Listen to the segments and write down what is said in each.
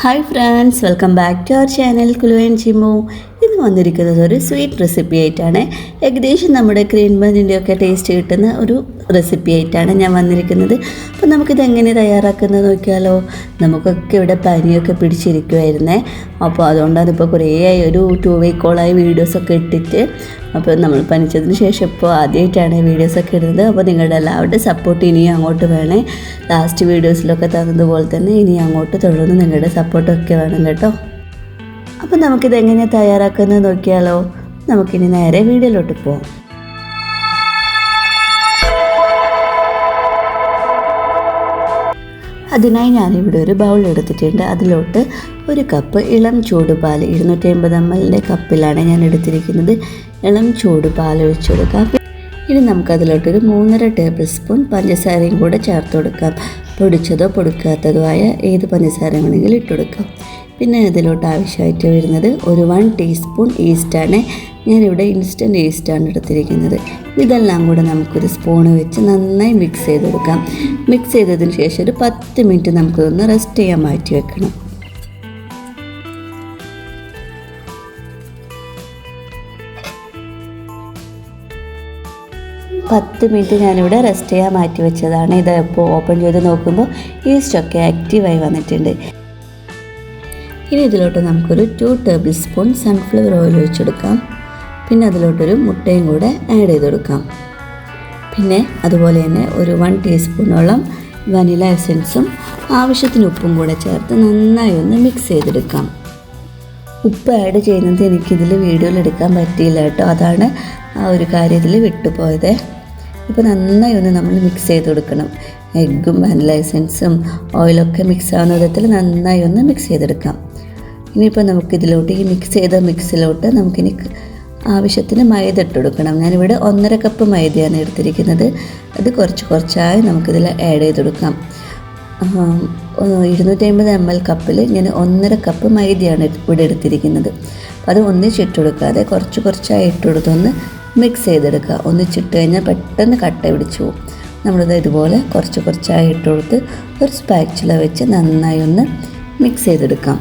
Hi friends welcome back to our channel Kulu and Chimu വന്നിരിക്കുന്നത്. ഒരു sweet recipe ആയിട്ടാണ്. ഏകദേശം നമ്മുടെ ക്രീം ബണ്ണിന്റെ ഒക്കെ ടേസ്റ്റ് കിട്ടുന്ന ഒരു റെസിപ്പി ആയിട്ടാണ് ഞാൻ വന്നിരിക്കുന്നത്. അപ്പോൾ നമുക്കിത് എങ്ങനെ തയ്യാറാക്കുന്നത് നോക്കിയാലോ? നമുക്കൊക്കെ ഇവിടെ പനിയൊക്കെ പിടിച്ചിരിക്കുമായിരുന്നേ അപ്പോൾ അതുകൊണ്ടാണ് ഇപ്പോൾ കുറേ ആയി ഒരു ടു വീക്കോളായി വീഡിയോസൊക്കെ ഇട്ടിട്ട്. അപ്പോൾ നമ്മൾ പനിച്ചതിന് ശേഷം ഇപ്പോൾ ആദ്യമായിട്ടാണ് വീഡിയോസൊക്കെ ഇടുന്നത്. അപ്പോൾ നിങ്ങളുടെ എല്ലാവരുടെ സപ്പോർട്ട് ഇനിയും അങ്ങോട്ട് വേണേ. ലാസ്റ്റ് വീഡിയോസിലൊക്കെ തന്നതുപോലെ തന്നെ ഇനി അങ്ങോട്ട് തുടർന്ന് നിങ്ങളുടെ സപ്പോർട്ടൊക്കെ വേണം കേട്ടോ. അപ്പോൾ നമുക്കിത് എങ്ങനെ തയ്യാറാക്കുന്നത് നോക്കിയാലോ. നമുക്കിനി നേരെ വീഡിയോയിലോട്ട് പോകാം അതിനായി ഞാനിവിടെ ഒരു ബൗൾ എടുത്തിട്ടുണ്ട്. അതിലോട്ട് ഒരു കപ്പ് ഇളം ചൂടുപാൽ ഇരുന്നൂറ്റി അമ്പത് എം എല്ലിന്റെ കപ്പിലാണ് ഞാൻ എടുത്തിരിക്കുന്നത്. ഇളം ചൂടുപാൽ ഒഴിച്ചു കൊടുക്കാം. ഇനി നമുക്കതിലോട്ടൊരു മൂന്നര ടേബിൾ സ്പൂൺ പഞ്ചസാരയും കൂടെ ചേർത്ത് കൊടുക്കാം. പൊടിച്ചതോ പൊടിക്കാത്തതോ ആയ ഏത് പഞ്ചസാര വേണമെങ്കിലും ഇട്ട് കൊടുക്കാം. പിന്നെ ഇതിലോട്ട് ആവശ്യമായിട്ട് വരുന്നത് ഒരു വൺ ടീസ്പൂൺ ഈസ്റ്റാണ് ഞാനിവിടെ ഇൻസ്റ്റന്റ് ഈസ്റ്റാണ് എടുത്തിരിക്കുന്നത്. ഇതെല്ലാം കൂടെ നമുക്കൊരു സ്പൂണ് വെച്ച് നന്നായി മിക്സ് ചെയ്ത് കൊടുക്കാം മിക്സ് ചെയ്തതിന് ശേഷം ഒരു പത്ത് മിനിറ്റ് നമുക്കിതൊന്ന് റെസ്റ്റ് ചെയ്യാൻ മാറ്റി വെക്കണം. പത്ത് മിനിറ്റ് ഞാനിവിടെ റെസ്റ്റ് ചെയ്യാൻ മാറ്റി വെച്ചതാണ്. ഇത് ഓപ്പൺ ചെയ്ത് നോക്കുമ്പോൾ ഈസ്റ്റൊക്കെ ആക്റ്റീവായി വന്നിട്ടുണ്ട്. ഇനി ഇതിലോട്ട് നമുക്കൊരു two table spoon sunflower oil ഒഴിച്ചെടുക്കാം. പിന്നെ അതിലോട്ടൊരു മുട്ടയും കൂടെ ആഡ് ചെയ്ത് കൊടുക്കാം പിന്നെ അതുപോലെ തന്നെ ഒരു വൺ ടീസ്പൂണോളം വനില എസൻസും ആവശ്യത്തിന് ഉപ്പും കൂടെ ചേർത്ത് നന്നായി ഒന്ന് മിക്സ് ചെയ്തെടുക്കാം. ഉപ്പ് ആഡ് ചെയ്യുന്നത് എനിക്കിതിൽ വീഡിയോയിൽ എടുക്കാൻ പറ്റിയില്ല കേട്ടോ. അതാണ് ആ ഒരു കാര്യത്തിൽ വിട്ടുപോയത്. ഇപ്പോൾ നന്നായി ഒന്ന് നമ്മൾ മിക്സ് ചെയ്ത് കൊടുക്കണം. എഗ്ഗും വനില എസൻസും ഓയിലൊക്കെ മിക്സ് ആവുന്ന വിധത്തിൽ നന്നായി ഒന്ന് മിക്സ് ചെയ്തെടുക്കാം. ഇനിയിപ്പോൾ നമുക്കിതിലോട്ട് ഈ മിക്സ് ചെയ്ത മിക്സിലോട്ട് നമുക്കിനി ആവശ്യത്തിന് മൈദ ഇട്ട് കൊടുക്കണം ഞാനിവിടെ ഒന്നര കപ്പ് മൈദയാണ് എടുത്തിരിക്കുന്നത്. അത് കുറച്ച് കുറച്ചായി നമുക്കിതിൽ ആഡ് ചെയ്ത് കൊടുക്കാം ഇരുന്നൂറ്റി അമ്പത് എം എൽ കപ്പിൽ ഞാൻ ഒന്നര കപ്പ് മൈദയാണ് ഇവിടെ എടുത്തിരിക്കുന്നത്. അത് ഒന്നിച്ചിട്ട് കൊടുക്കാതെ കുറച്ച് കുറച്ചായി ഇട്ട് കൊടുത്തൊന്ന് മിക്സ് ചെയ്തെടുക്കുക. ഒന്നിച്ചിട്ട് കഴിഞ്ഞാൽ പെട്ടെന്ന് കട്ട പിടിച്ചു പോകും. നമ്മളിത് ഇതുപോലെ കുറച്ച് കുറച്ചായി ഇട്ടുകൊടുത്ത് ഒരു സ്പാച്ചുല വെച്ച് നന്നായി ഒന്ന് മിക്സ് ചെയ്തെടുക്കാം.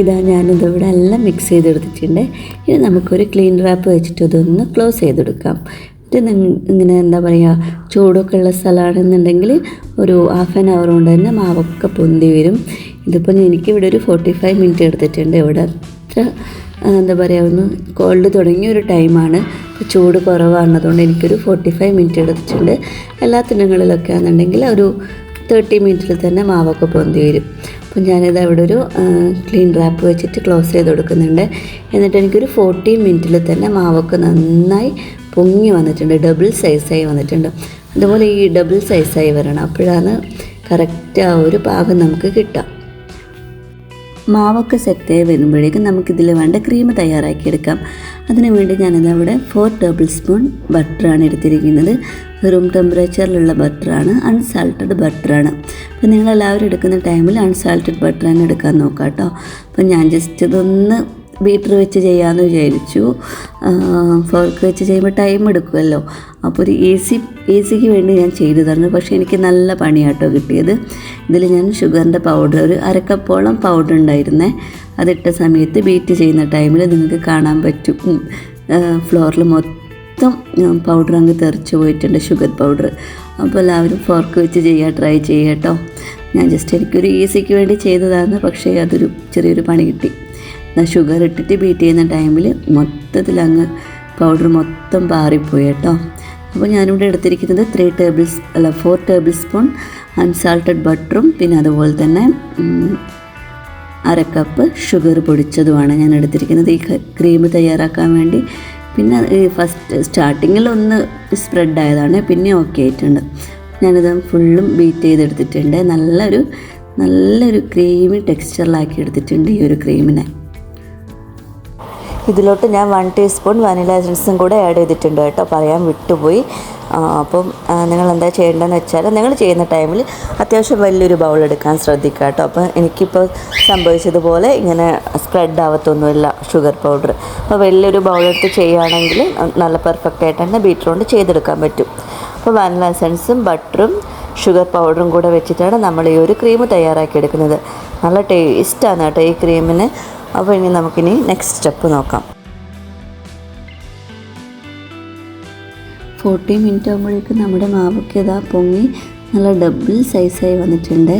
ഇതാ ഞാനിത് ഇവിടെ എല്ലാം മിക്സ് ചെയ്തെടുത്തിട്ടുണ്ട്. ഇനി നമുക്കൊരു ക്ലീൻ റാപ്പ് വെച്ചിട്ട് ഇതൊന്ന് ക്ലോസ് ചെയ്തെടുക്കാം. ഇത് ഇങ്ങനെ എന്താ പറയുക ചൂടൊക്കെ ഉള്ള സ്ഥലമാണെന്നുണ്ടെങ്കിൽ ഒരു ഹാഫ് ആൻ അവർ കൊണ്ട് തന്നെ മാവൊക്കെ പൊന്തി വരും. ഇതിപ്പോൾ എനിക്കിവിടെ ഒരു ഫോർട്ടി ഫൈവ് മിനിറ്റ് എടുത്തിട്ടുണ്ട്. ഇവിടെ അത്ര എന്താ പറയുക ഒന്ന് കോൾഡ് തുടങ്ങിയ ഒരു ടൈമാണ് ചൂട് കുറവാണതുകൊണ്ട് എനിക്കൊരു ഫോർട്ടി ഫൈവ് മിനിറ്റ് എടുത്തിട്ടുണ്ട്. എല്ലാ തിനങ്ങളിലൊക്കെ ആണെന്നുണ്ടെങ്കിൽ ഒരു തേർട്ടി മിനിറ്റിൽ തന്നെ മാവൊക്കെ പൊന്തി വരും. അപ്പം ഞാനിത് അവിടെ ഒരു ക്ലീൻ റാപ്പ് വെച്ചിട്ട് ക്ലോസ് ചെയ്ത് കൊടുക്കുന്നുണ്ട്. എന്നിട്ട് എനിക്കൊരു ഫോർട്ടി മിനിറ്റിൽ തന്നെ മാവൊക്കെ നന്നായി പൊങ്ങി വന്നിട്ടുണ്ട്. ഡബിൾ സൈസായി വന്നിട്ടുണ്ട്. അതുപോലെ ഈ ഡബിൾ സൈസായി വരണം. അപ്പോഴാണ് കറക്റ്റ് ആ ഒരു പാകം നമുക്ക് കിട്ടുക. മാവൊക്കെ സെറ്റായി വരുമ്പോഴേക്കും നമുക്കിതിൽ വേണ്ട ക്രീം തയ്യാറാക്കിയെടുക്കാം. അതിനുവേണ്ടി ഞാനിത് അവിടെ ഫോർ ടേബിൾ സ്പൂൺ ബട്ടറാണ് എടുത്തിരിക്കുന്നത് റൂം ടെമ്പറേച്ചറിലുള്ള ബട്ടറാണ് അൺസാൾട്ടഡ് ബട്ടറാണ് അപ്പോൾ നിങ്ങളെല്ലാവരും എടുക്കുന്ന ടൈമിൽ അൺസാൾട്ടഡ് ബട്ടർ തന്നെ എടുക്കാൻ നോക്കാം കേട്ടോ അപ്പോൾ ഞാൻ ജസ്റ്റ് ഇതൊന്ന് ബീറ്റർ വെച്ച് ചെയ്യാമെന്ന് വിചാരിച്ചു. ഫോർക്ക് വെച്ച് ചെയ്യുമ്പോൾ ടൈം എടുക്കുമല്ലോ അപ്പോൾ ഒരു ഈസി ഈസിക്ക് വേണ്ടി ഞാൻ ചെയ്തു തന്നു. പക്ഷേ എനിക്ക് നല്ല പണിയാട്ടോ കിട്ടിയത്. ഇതിൽ ഞാൻ ഷുഗറിന്റെ പൗഡർ ഒരു അരക്കപ്പോളം പൗഡർ ഉണ്ടായിരുന്നേ. അതിട്ട സമയത്ത് ബീറ്റ് ചെയ്യുന്ന ടൈമിൽ നിങ്ങൾക്ക് കാണാൻ പറ്റും. ഫ്ലോറിൽ മൊത്തം പൗഡർ അങ്ങ് തെറിച്ച് പോയിട്ടുണ്ട് ഷുഗർ പൗഡർ. അപ്പോൾ എല്ലാവരും ഫോർക്ക് വെച്ച് ചെയ്യുക ട്രൈ ചെയ്യുക കേട്ടോ. ഞാൻ ജസ്റ്റ് എനിക്കൊരു ഈസിക്ക് വേണ്ടി ചെയ്തതാണ് പക്ഷേ അതൊരു ചെറിയൊരു പണി കിട്ടി. ഷുഗർ ഇട്ടിട്ട് ബീറ്റ് ചെയ്യുന്ന ടൈമിൽ മൊത്തത്തിൽ അങ്ങ് പൗഡർ മൊത്തം പാറിപ്പോയി കേട്ടോ. അപ്പോൾ ഞാനിവിടെ എടുത്തിരിക്കുന്നത് ത്രീ ടേബിൾ അല്ല ഫോർ ടേബിൾ സ്പൂൺ അൺസാൾട്ടഡ് ബട്ടറും പിന്നെ അതുപോലെ തന്നെ അര കപ്പ് ഷുഗർ പൊടിച്ചതുമാണ് ഞാൻ എടുത്തിരിക്കുന്നത്. ഈ ക്രീം തയ്യാറാക്കാൻ വേണ്ടി. പിന്നെ ഈ ഫസ്റ്റ് സ്റ്റാർട്ടിങ്ങിൽ ഒന്ന് സ്പ്രെഡ് ആയതാണ് പിന്നെ ഓക്കെ ആയിട്ടുണ്ട്. ഞാനിത് ഫുള്ളും ബീറ്റ് ചെയ്തെടുത്തിട്ടുണ്ട്. നല്ലൊരു നല്ലൊരു ക്രീമി ടെക്സ്ചറിലാക്കി എടുത്തിട്ടുണ്ട് ഈ ഒരു ക്രീമിനെ ഇതിലോട്ട് ഞാൻ വൺ ടീസ്പൂൺ വാനില എസൻസും കൂടെ ആഡ് ചെയ്തിട്ടുണ്ട് കേട്ടോ. പറയാൻ വിട്ടുപോയി. അപ്പം നിങ്ങൾ എന്താ ചെയ്യേണ്ടതെന്ന് വെച്ചാൽ നിങ്ങൾ ചെയ്യുന്ന ടൈമിൽ അത്യാവശ്യം വലിയൊരു ബൗൾ എടുക്കാൻ ശ്രദ്ധിക്കുക കേട്ടോ. അപ്പം എനിക്കിപ്പോൾ സംഭവിച്ചതുപോലെ ഇങ്ങനെ സ്പ്രെഡ് ആവത്തൊന്നുമില്ല ഷുഗർ പൗഡർ അപ്പോൾ വലിയൊരു ബൗൾ എടുത്ത് ചെയ്യുകയാണെങ്കിൽ നല്ല പെർഫെക്റ്റ് ആയിട്ട് തന്നെ ബീറ്റ്റൂണ്ട് ചെയ്തെടുക്കാൻ പറ്റും. അപ്പോൾ വാനില എസൻസും ബട്ടറും ഷുഗർ പൗഡറും കൂടെ വെച്ചിട്ടാണ് നമ്മൾ ഈ ഒരു ക്രീം തയ്യാറാക്കി എടുക്കുന്നത് നല്ല ടേസ്റ്റാണ് കേട്ടോ ഈ ക്രീമിന് അപ്പോൾ ഇനി നമുക്കിനി നെക്സ്റ്റ് സ്റ്റെപ്പ് നോക്കാം. ഫോർട്ടി മിനിറ്റ് ആകുമ്പോഴേക്കും നമ്മുടെ മാവൊക്കെ ഇതാ പൊങ്ങി നല്ല ഡബിൾ സൈസായി വന്നിട്ടുണ്ട്.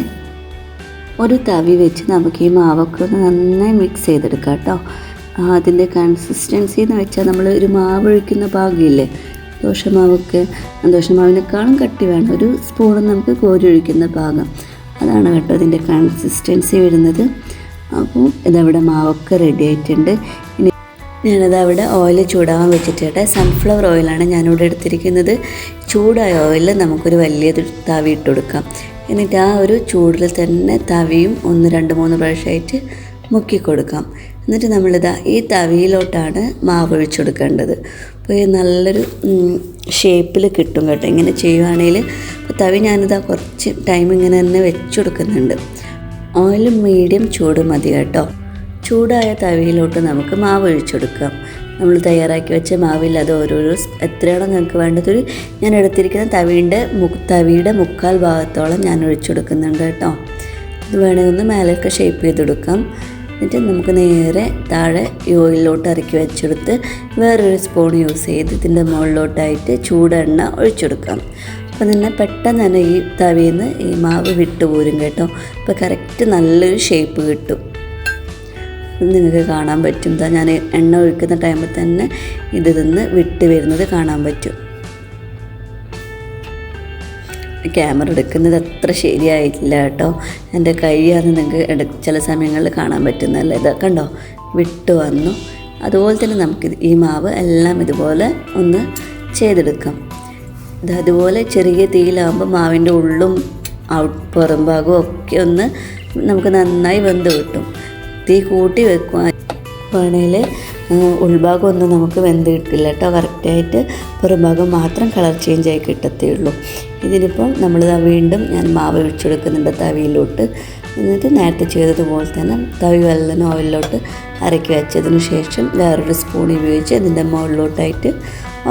ഒരു തവി വെച്ച് നമുക്ക് ഈ മാവൊക്കെ ഒന്ന് നന്നായി മിക്സ് ചെയ്തെടുക്കാം കേട്ടോ. അതിന്റെ കൺസിസ്റ്റൻസി എന്ന് വെച്ചാൽ നമ്മൾ ഒരു മാവ് ഒഴിക്കുന്ന ഭാഗമില്ലേ ദോശമാവൊക്കെ ദോശമാവിനേക്കാളും കട്ടി വേണം. ഒരു സ്പൂൺ നമുക്ക് കോരി ഒഴിക്കുന്ന ഭാഗം അതാണ് കേട്ടോ അതിന്റെ കൺസിസ്റ്റൻസി വരുന്നത്. അപ്പോൾ ഇതവിടെ മാവൊക്കെ റെഡി ആയിട്ടുണ്ട്. ഇനി ഞാനത് അവിടെ ഓയിൽ ചൂടാവാൻ വെച്ചിട്ട് സൺഫ്ലവർ ഓയിലാണ് ഞാനിവിടെ എടുത്തിരിക്കുന്നത്. ചൂടായ ഓയിൽ നമുക്കൊരു വലിയ തവി ഇട്ട് കൊടുക്കാം. എന്നിട്ട് ആ ഒരു ചൂടിൽ തന്നെ തവിയും ഒന്ന് രണ്ട് മൂന്ന് പ്രാവശ്യമായിട്ട് മുക്കി കൊടുക്കാം. എന്നിട്ട് നമ്മളിതാ ഈ തവിയിലോട്ടാണ് മാവ് ഒഴിച്ചു കൊടുക്കേണ്ടത്. അപ്പോൾ ഈ നല്ലൊരു ഷേപ്പിൽ കിട്ടും കേട്ടോ. ഇങ്ങനെ ചെയ്യുവാണെങ്കിൽ തവി ഞാനിതാ കുറച്ച് ടൈം ഇങ്ങനെ തന്നെ വെച്ചു കൊടുക്കുന്നുണ്ട്. ഓയിൽ മീഡിയം ചൂട് മതി കേട്ടോ. ചൂടായ തവിയിലോട്ട് നമുക്ക് മാവ് ഒഴിച്ചെടുക്കാം. നമ്മൾ തയ്യാറാക്കി വെച്ച മാവിൽ അത് ഓരോരോ എത്രയാണോ നിങ്ങൾക്ക് വേണ്ടതൊരു ഞാൻ എടുത്തിരിക്കുന്ന തവിയുടെ മു തവിയുടെ മുക്കാൽ ഭാഗത്തോളം ഞാൻ ഒഴിച്ചെടുക്കുന്നുണ്ട് കേട്ടോ. ഇത് വേണമെങ്കിൽ ഒന്ന് മേലൊക്കെ ഷേപ്പ് ചെയ്തെടുക്കാം. എന്നിട്ട് നമുക്ക് നേരെ താഴെ ഓയിലിലോട്ട് ഇറക്കി വെച്ചെടുത്ത് വേറൊരു സ്പൂൺ യൂസ് ചെയ്ത് ഇതിന്റെ മുകളിലോട്ടായിട്ട് ചൂടെണ്ണ ഒഴിച്ചെടുക്കാം. അപ്പോൾ തന്നെ പെട്ടെന്ന് തന്നെ ഈ തവിയിൽ നിന്ന് ഈ മാവ് വിട്ടുപോരും കേട്ടോ. അപ്പോൾ കറക്റ്റ് നല്ലൊരു ഷേപ്പ് കിട്ടും. നിങ്ങൾക്ക് കാണാൻ പറ്റും. ഇതാ ഞാൻ എണ്ണ ഒഴിക്കുന്ന ടൈമിൽ തന്നെ ഇത് നിന്ന് വിട്ട് വരുന്നത് കാണാൻ പറ്റും. ക്യാമറ എടുക്കുന്നത് അത്ര ശരിയായിട്ടില്ല കേട്ടോ. എന്റെ കൈയാണ് നിങ്ങൾക്ക് ചില സമയങ്ങളിൽ കാണാൻ പറ്റുന്നതല്ല? ഇത് കണ്ടോ? വിട്ട് വന്നു. അതുപോലെ തന്നെ നമുക്ക് ഈ മാവ് എല്ലാം ഇതുപോലെ ഒന്ന് ചെയ്തെടുക്കാം. ഇത് അതുപോലെ ചെറിയ തീയിലാകുമ്പോൾ മാവിന്റെ ഉള്ളും ഔട്ട് പുറം ഭാഗവും ഒക്കെ ഒന്ന് നമുക്ക് നന്നായി വെന്ത് കിട്ടും. തീ കൂട്ടി വെക്കുവാൻ വേണേൽ ഉൾഭാഗം ഒന്നും നമുക്ക് വെന്ത് കിട്ടില്ല കേട്ടോ. കറക്റ്റായിട്ട് പുറംഭാഗം മാത്രം കളർ ചേഞ്ച് ആയി കിട്ടത്തേയുള്ളൂ. ഇതിനിപ്പം നമ്മൾ വീണ്ടും ഞാൻ മാവ് ഒഴിച്ചെടുക്കുന്നുണ്ട് തവിയിലോട്ട്. എന്നിട്ട് നേരത്തെ ചെയ്തതുപോലെ തന്നെ തവി വെള്ളം ഓയിലിലോട്ട് അരക്കി വെച്ചതിന് ശേഷം വേറൊരു സ്പൂൺ ഉപയോഗിച്ച് ഇതിന്റെ മുകളിലോട്ടായിട്ട്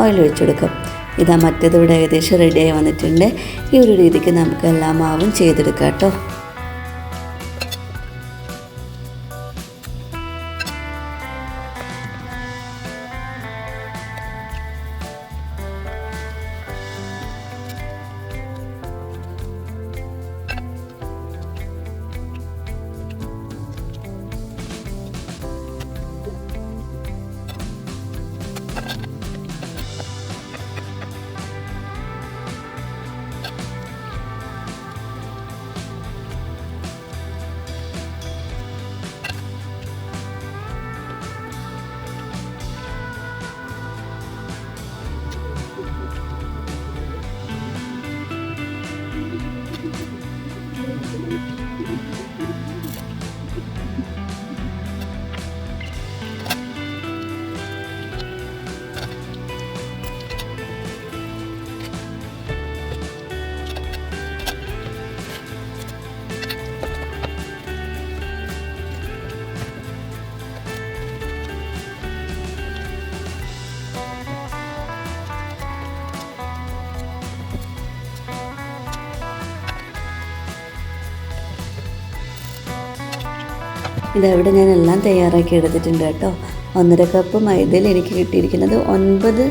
ഓയിൽ ഒഴിച്ചെടുക്കാം. ഇതാ മറ്റേത് ഇവിടെ ഏകദേശം റെഡിയായി വന്നിട്ടുണ്ട്. ഈ ഒരു രീതിക്ക് നമുക്ക് എല്ലാ മാവും ചെയ്തെടുക്കാം കേട്ടോ. ഇതവിടെ ഞാൻ എല്ലാം തയ്യാറാക്കി എടുത്തിട്ടുണ്ട് കേട്ടോ. ഒന്നര കപ്പ് മൈദയിൽ എനിക്ക് കിട്ടിയിരിക്കുന്നത് ഒൻപത്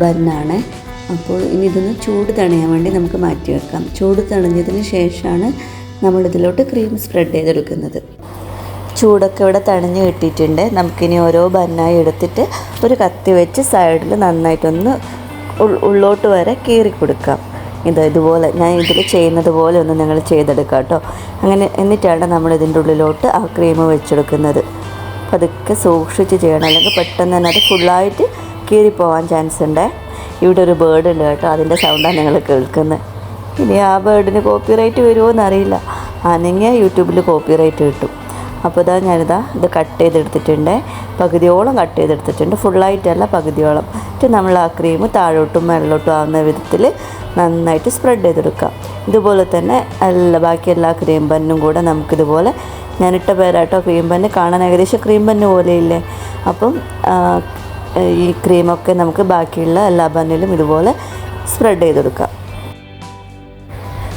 ബന്നാണ് അപ്പോൾ ഇനി ഇതൊന്ന് ചൂട് തണിയാൻ വേണ്ടി നമുക്ക് മാറ്റി വെക്കാം. ചൂട് തണിഞ്ഞതിന് ശേഷമാണ് നമ്മളിതിലോട്ട് ക്രീം സ്പ്രെഡ് ചെയ്തെടുക്കുന്നത്. ചൂടൊക്കെ ഇവിടെ തണിഞ്ഞ് കിട്ടിയിട്ടുണ്ട്. നമുക്കിനി ഓരോ ബന്നായി എടുത്തിട്ട് ഒരു കത്തി വെച്ച് സൈഡിൽ നന്നായിട്ടൊന്ന് ഉള്ളോട്ട് വരെ കീറി കൊടുക്കാം ഇത് ഇതുപോലെ ഞാൻ ഇതിൽ ചെയ്യുന്നത് പോലെ ഒന്ന് നിങ്ങൾ ചെയ്തെടുക്കുക കേട്ടോ. അങ്ങനെ എന്നിട്ടാണ് നമ്മൾ ഇതിന്റെ ഉള്ളിലോട്ട് ആ ക്രീം വെച്ചെടുക്കുന്നത്. പതുക്കെ സൂക്ഷിച്ച് ചെയ്യണം. അല്ലെങ്കിൽ പെട്ടെന്ന് തന്നെ അത് ഫുള്ളായിട്ട് കീറിപ്പോവാൻ ചാൻസ് ഉണ്ട്. ഇവിടെ ഒരു ബേർഡ് ഉണ്ട് കേട്ടോ. അതിന്റെ സൗണ്ടാണ് നിങ്ങൾ കേൾക്കുന്നത്. ഇനി ആ ബേർഡിന് കോപ്പിറൈറ്റ് വരുമോ എന്നറിയില്ല. ആണെങ്കിൽ യൂട്യൂബിൽ കോപ്പി റൈറ്റ് കിട്ടും. അപ്പോൾ ഇതാ ഞാനിതാ ഇത് കട്ട് ചെയ്തെടുത്തിട്ടുണ്ട്. പകുതിയോളം കട്ട് ചെയ്തെടുത്തിട്ടുണ്ട്. ഫുള്ളായിട്ടല്ല പകുതിയോളം. എന്നിട്ട് നമ്മൾ ആ ക്രീം താഴോട്ടും മേളിലോട്ടും ആവുന്ന വിധത്തിൽ നന്നായിട്ട് സ്പ്രെഡ് ചെയ്തെടുക്കാം. ഇതുപോലെ തന്നെ എല്ലാ ബാക്കി എല്ലാ ക്രീം ബന്നും കൂടെ നമുക്കിതുപോലെ ഞാനിട്ട പേരാട്ടോ ക്രീം ബന്ന് കാണാൻ ഏകദേശം ക്രീം ബന്ന് പോലെയില്ലേ അപ്പം ഈ ക്രീമൊക്കെ നമുക്ക് ബാക്കിയുള്ള എല്ലാ ബന്നിലും ഇതുപോലെ സ്പ്രെഡ് ചെയ്തെടുക്കാം.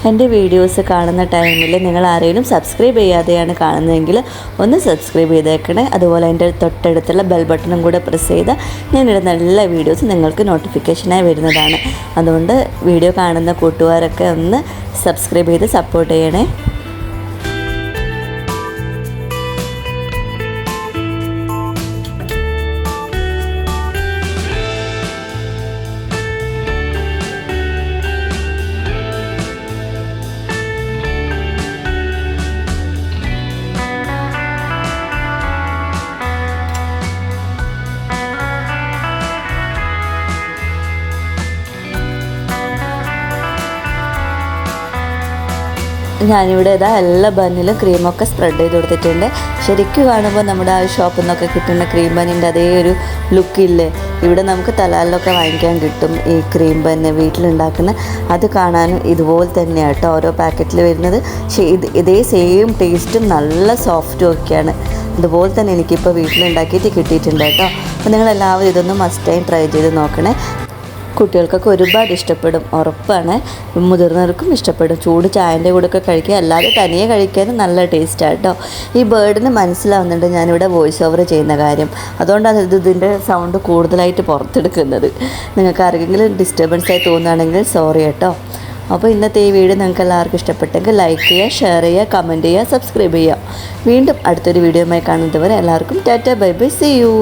എന്റെ വീഡിയോസ് കാണുന്ന ടൈമിൽ നിങ്ങൾ ആരെങ്കിലും സബ്സ്ക്രൈബ് ചെയ്യാതെയാണ് കാണുന്നതെങ്കിൽ ഒന്ന് സബ്സ്ക്രൈബ് ചെയ്തേക്കണേ. അതുപോലെ എന്റെ തൊട്ടടുത്തുള്ള ബെൽ ബട്ടണും കൂടെ പ്രസ് ചെയ്താൽ ഞാനിടുന്ന എല്ലാ വീഡിയോസ് നിങ്ങൾക്ക് നോട്ടിഫിക്കേഷനായി വരുന്നതാണ്. അതുകൊണ്ട് വീഡിയോ കാണുന്ന കൂട്ടുകാരൊക്കെ ഒന്ന് സബ്സ്ക്രൈബ് ചെയ്ത് സപ്പോർട്ട് ചെയ്യണേ. ഞാനിവിടെ ഇതാ എല്ലാ ബണ്ണിലും ക്രീമൊക്കെ സ്പ്രെഡ് ചെയ്ത് കൊടുത്തിട്ടുണ്ട്. ശരിക്കും കാണുമ്പോൾ നമ്മുടെ ആ ഷോപ്പിൽ നിന്നൊക്കെ കിട്ടുന്ന ക്രീം ബണ്ണിന്റെ അതേ ഒരു ലുക്കില്ലേ ഇവിടെ നമുക്ക് തലാലിലൊക്കെ വാങ്ങിക്കാൻ കിട്ടും ഈ ക്രീം ബണ്ണ് വീട്ടിലുണ്ടാക്കുന്ന. അത് കാണാനും ഇതുപോലെ തന്നെയാണ് കേട്ടോ ഓരോ പാക്കറ്റിൽ വരുന്നത്. ഇത് ഇതേ സെയിം ടേസ്റ്റും നല്ല സോഫ്റ്റും ഒക്കെയാണ്. അതുപോലെ തന്നെ എനിക്കിപ്പോൾ വീട്ടിലുണ്ടാക്കിയിട്ട് കിട്ടിയിട്ടുണ്ട് കേട്ടോ. അപ്പോൾ നിങ്ങളെല്ലാവരും ഇതൊന്ന് മസ്റ്റ് ടൈം ട്രൈ ചെയ്ത് നോക്കണേ. കുട്ടികൾക്കൊക്കെ ഒരുപാട് ഇഷ്ടപ്പെടും. ഉറപ്പാണ്. മുതിർന്നവർക്കും ഇഷ്ടപ്പെടും. ചൂട് ചായന്റെ കൂടെ ഒക്കെ കഴിക്കുക. അല്ലാതെ തനിയെ കഴിക്കാനും നല്ല ടേസ്റ്റാണ് കേട്ടോ ഈ ബേർഡിന് മനസ്സിലാവുന്നുണ്ട് ഞാനിവിടെ വോയിസ് ഓവർ ചെയ്യുന്ന കാര്യം. അതുകൊണ്ടാണ് ഇത് ഇതിന്റെ സൗണ്ട് കൂടുതലായിട്ട് പുറത്തെടുക്കുന്നത്. നിങ്ങൾക്ക് ആർക്കെങ്കിലും ഡിസ്റ്റർബൻസ് ആയി തോന്നുകയാണെങ്കിൽ സോറി കേട്ടോ അപ്പോൾ ഇന്നത്തെ ഈ വീഡിയോ നിങ്ങൾക്ക് എല്ലാവർക്കും ഇഷ്ടപ്പെട്ടെങ്കിൽ ലൈക്ക് ചെയ്യുക ഷെയർ ചെയ്യുക കമന്റ് ചെയ്യുക സബ്സ്ക്രൈബ് ചെയ്യുക. വീണ്ടും അടുത്തൊരു വീഡിയോയുമായി കാണുന്നതുവരെ എല്ലാവർക്കും tata bye bye see you